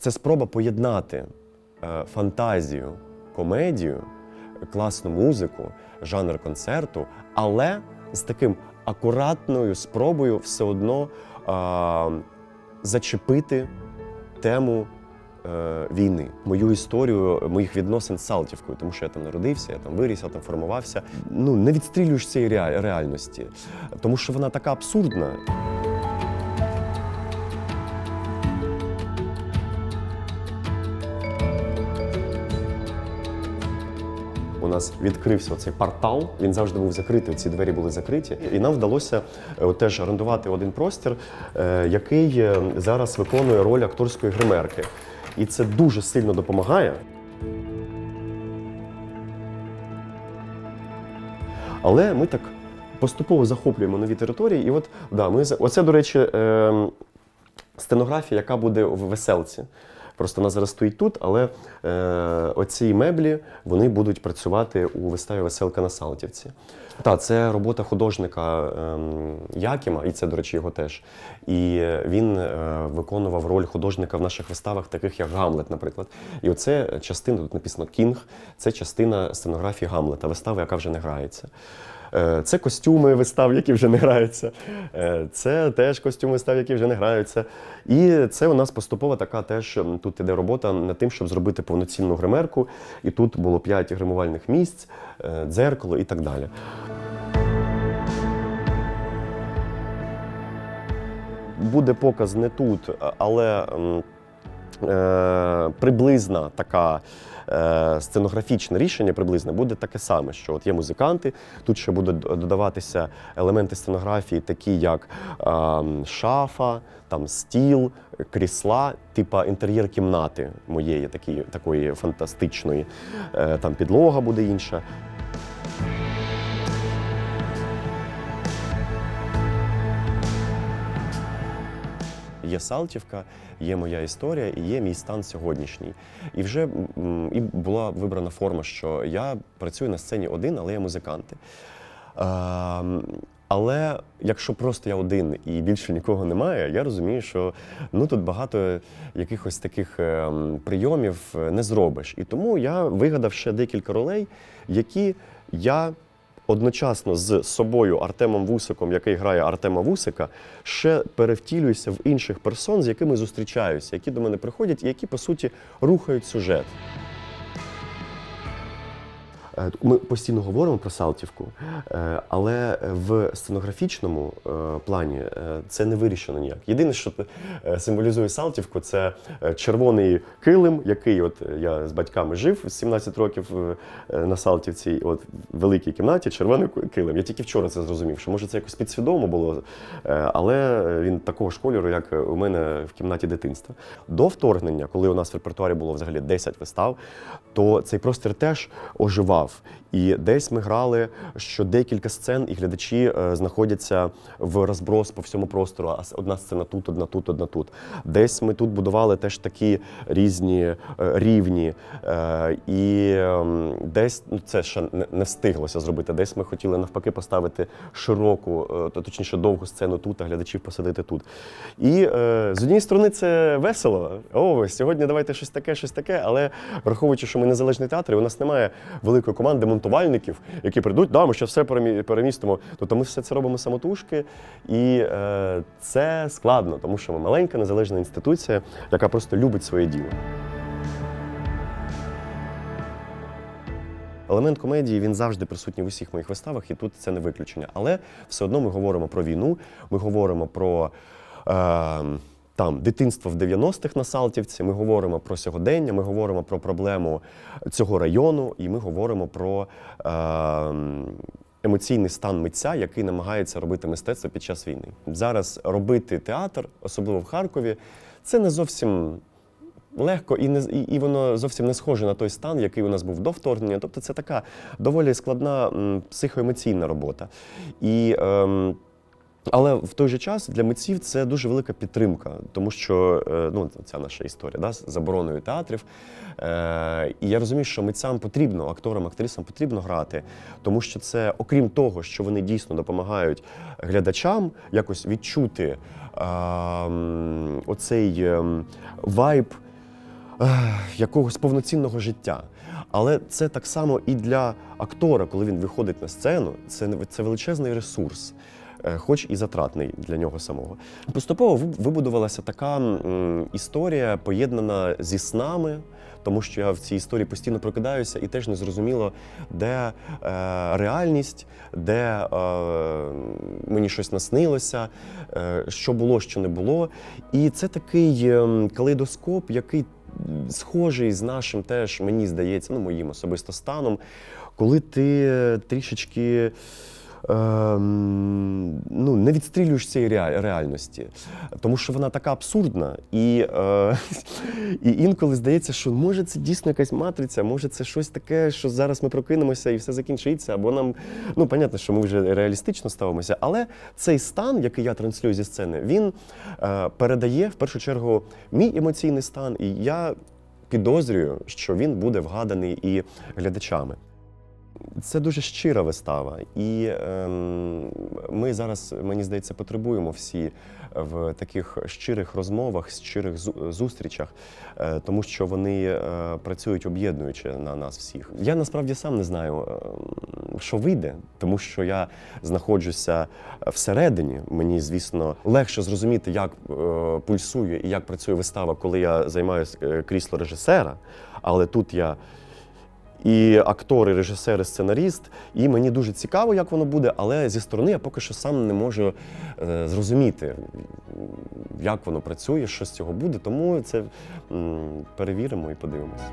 Це спроба поєднати е, фантазію, комедію, класну музику, жанр концерту, але з таким акуратною спробою все одно а, зачепити тему е, війни, мою історію моїх відносин з Салтівкою, тому що я там народився, я там виріс, я там формувався. Ну не відстрілюєш цієї реа- реальності, тому що вона така абсурдна. Нас відкрився цей портал. Він завжди був закритий. Ці двері були закриті, і нам вдалося е, теж орендувати один простір, е, який е, зараз виконує роль акторської гримерки. І це дуже сильно допомагає. Але ми так поступово захоплюємо нові території. І от да, ми оце, до речі, е, стенографія, яка буде в веселці. Просто вона зараз стоїть тут, але е, оці меблі вони будуть працювати у виставі Веселка на Салтівці. Так, це робота художника ем, Якіма, і це, до речі, його теж. І він е, виконував роль художника в наших виставах, таких як Гамлет, наприклад. І оце частина, тут написано Кінг, це частина сценографії Гамлета, вистави, яка вже не грається. Е, Це костюми вистав, які вже не граються. Е, Це теж костюми вистав, які вже не граються. І це у нас поступова така теж тут іде робота над тим, щоб зробити повноцінну гримерку. І тут було п'ять гримувальних місць, е, дзеркало і так далі. Буде показ не тут, але е, приблизна така сценографічне рішення приблизно буде таке саме, що от є музиканти, тут ще будуть додаватися елементи сценографії, такі як е, шафа, там стіл, крісла, типа інтер'єр кімнати моєї, такі, такої фантастичної. Е, там підлога буде інша. Є Салтівка, є моя історія і є мій стан сьогоднішній. І вже і була вибрана форма, що я працюю на сцені один, але я музиканти. Ем, але якщо просто я один і більше нікого немає, я розумію, що ну тут багато якихось таких ем, прийомів е, не зробиш. І тому я вигадав ще декілька ролей, які я одночасно з собою Артемом Вусиком, який грає Артема Вусика, ще перевтілююся в інших персон, з якими зустрічаюся, які до мене приходять і які по суті рухають сюжет. Е, Ми постійно говоримо про Салтівку, е, але в сценографічному е, плані це не вирішено ніяк. Єдине, що символізує Салтівку, це червоний килим, який от я з батьками жив 17 років на Салтівці, от в великій кімнаті червоний килим. Я тільки вчора це зрозумів, що може це якось підсвідомо було, але він такого ж кольору, як у мене в кімнаті дитинства. До вторгнення, коли у нас в репертуарі було взагалі 10 вистав, то цей простір теж оживав. І десь ми грали, що декілька сцен, і глядачі е, знаходяться в розброс по всьому простору. А одна сцена тут, одна тут, одна тут. Десь ми тут будували теж такі різні е, рівні. Е, і ем, десь ну, це ще не, встиглося зробити. Десь ми хотіли навпаки поставити широку, точніше довгу сцену тут, а глядачів посадити тут. І з однієї сторони це весело. О, сьогодні давайте щось таке, щось таке. Але враховуючи, що ми незалежний театр, і у нас немає великої команди монтувальників, які прийдуть, да, ми ще все перемістимо. Тобто ми все це робимо самотужки, і е, це складно, тому що ми маленька незалежна інституція, яка просто любить своє діло. Елемент комедії він завжди присутній в усіх моїх виставах, і тут це не виключення. Але все одно ми говоримо про війну, ми говоримо про. Е, там дитинство в 90-х на Салтівці, ми говоримо про сьогодення, ми говоримо про проблему цього району, і ми говоримо про е, емоційний стан митця, який намагається робити мистецтво під час війни. Зараз робити театр, особливо в Харкові, це не зовсім легко і не і, і воно зовсім не схоже на той стан, який у нас був до вторгнення. Тобто це така доволі складна м, психоемоційна робота. І, ем, але в той же час для митців це дуже велика підтримка, тому що е, ну, ця наша історія да, з забороною театрів. Е, і я розумію, що митцям потрібно, акторам, актрисам потрібно грати, тому що це, окрім того, що вони дійсно допомагають глядачам якось відчути е, оцей ем, вайб е, якогось повноцінного життя. Але це так само і для актора, коли він виходить на сцену, це, це величезний ресурс. Е, Хоч і затратний для нього самого. Поступово вибудувалася така історія, поєднана зі снами, тому що я в цій історії постійно прокидаюся і теж не зрозуміло, де е, реальність, де е, мені щось наснилося, що було, що не було. І це такий ем, калейдоскоп, який схожий з нашим теж, мені здається, ну моїм особисто станом, коли ти трішечки. Ем, ну, не відстрілюєш цієї реальності, тому що вона така абсурдна, і, е, і інколи здається, що може це дійсно якась матриця, може це щось таке, що зараз ми прокинемося і все закінчиться, або нам, ну, понятно, що ми вже реалістично ставимося, але цей стан, який я транслюю зі сцени, він е, передає в першу чергу мій емоційний стан, і я підозрюю, що він буде вгаданий і глядачами. Це дуже щира вистава, і ем, ми зараз, мені здається, потребуємо всі в таких щирих розмовах, щирих зу- зустрічах, е, тому що вони е, працюють об'єднуючи на нас всіх. Я насправді сам не знаю, ем, що вийде, тому що я знаходжуся всередині. Мені, звісно, легше зрозуміти, як е, пульсує і як працює вистава, коли я займаю е, крісло режисера, але тут я і актори, режисери, режисер, і сценаріст. І мені дуже цікаво, як воно буде, але зі сторони я поки що сам не можу е, зрозуміти, як воно працює, що з цього буде. Тому це перевіримо і подивимося.